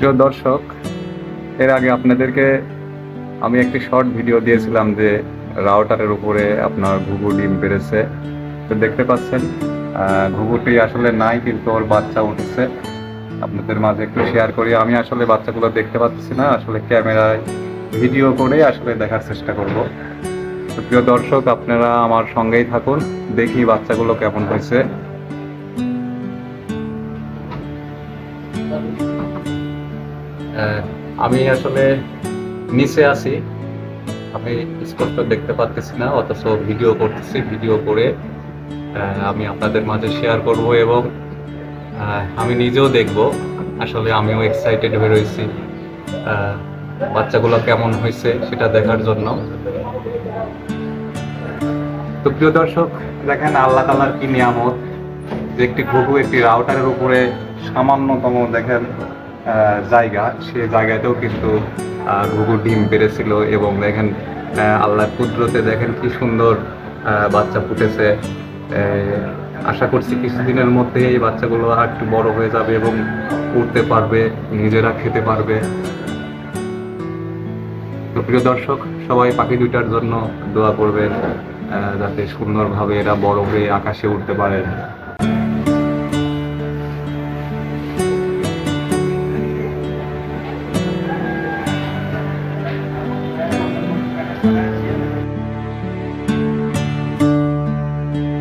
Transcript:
প্রিয় দর্শক, এর আগে আপনাদেরকে আমি একটি শর্ট ভিডিও দিয়েছিলাম যে রাউটারের উপরে আপনার ঘুঘু ডিম পেরেছে তো দেখতে পাচ্ছেন ঘুঘুটি আসলে নাই কিন্তু ওর বাচ্চা উঠেছে। আপনাদের মাঝে একটু শেয়ার করি। আমি আসলে বাচ্চাগুলো দেখতে পাচ্ছি না, আসলে ক্যামেরায় ভিডিও করে আসলে দেখার চেষ্টা করব। তো প্রিয় দর্শক, আপনারা আমার সঙ্গেই থাকুন, দেখি বাচ্চাগুলো কেমন হয়েছে। আমি আসলে নিচে আছি। আমি স্পষ্ট দেখতে পাচ্ছি না, অথচ ভিডিও করতেছি, ভিডিও করে আমি আপনাদের মাঝে শেয়ার করব এবং আমি নিজেও দেখব। আসলে আমিও এক্সাইটেড হয়ে রয়েছি। বাচ্চাগুলো কেমন হয়েছে সেটা দেখার জন্য। তো প্রিয় দর্শক, দেখেন আল্লাহ তালার কি নিয়ামত। যে একটি ঘুঘু একটি রাউটারের উপরে সামান্যতম, দেখেন জায়গা সে জায়গাতেও কিন্তু আহ, ঘুঘু ডিম পেরেছিল এবং দেখেন আহ, আল্লাহর কুদরতে দেখেন কি সুন্দর বাচ্চা ফুটেছে। আশা করছি কিছুদিনের মধ্যে এই বাচ্চাগুলো আর একটু বড় হয়ে যাবে এবং উঠতে পারবে নিজেরা খেতে পারবে। প্রিয় দর্শক সবাই পাখি দুইটার জন্য দোয়া করবেন যাতে সুন্দরভাবে এরা বড় হয়ে আকাশে উঠতে পারে।